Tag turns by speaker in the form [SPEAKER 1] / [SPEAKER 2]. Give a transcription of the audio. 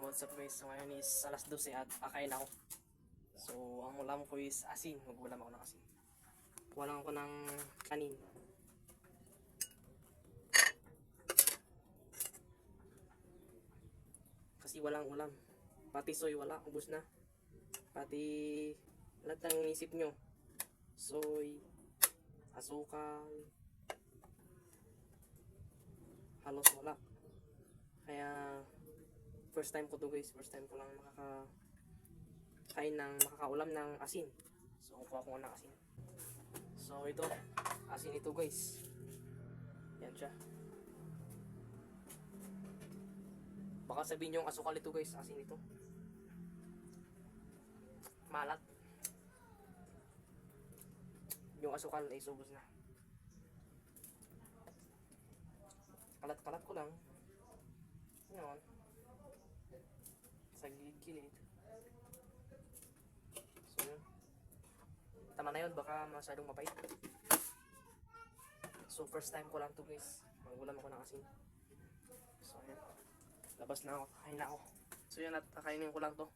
[SPEAKER 1] what's up guys? So ngayon is alas 12 at akain ako. So ang ulam ko is asin. Magulam ako ng asin. Kuha lang ako ng kanin. Kasi walang ulam. Pati soy wala. Ubus na. Pati lahat ng inisip nyo. Soy, asukal, halos wala. Kaya first time ko to guys, first time ko lang makaka kain ng makakaulam ng asin. So kukuha ko ng asin. So ito, asin ito guys. Yan siya. Baka sabihin yung asukal ito guys, asin ito. Malat. Yung asukal ay subos na. Kalat-kalat ko lang. Ngayon, sa gilid-gilid. So yun. Tama na yun, baka masyadong mapait. So first time ko lang to guys. Magulam ako ng asin. So yun. Labas na ako, kain na ako. So yun at kakainin ko lang to.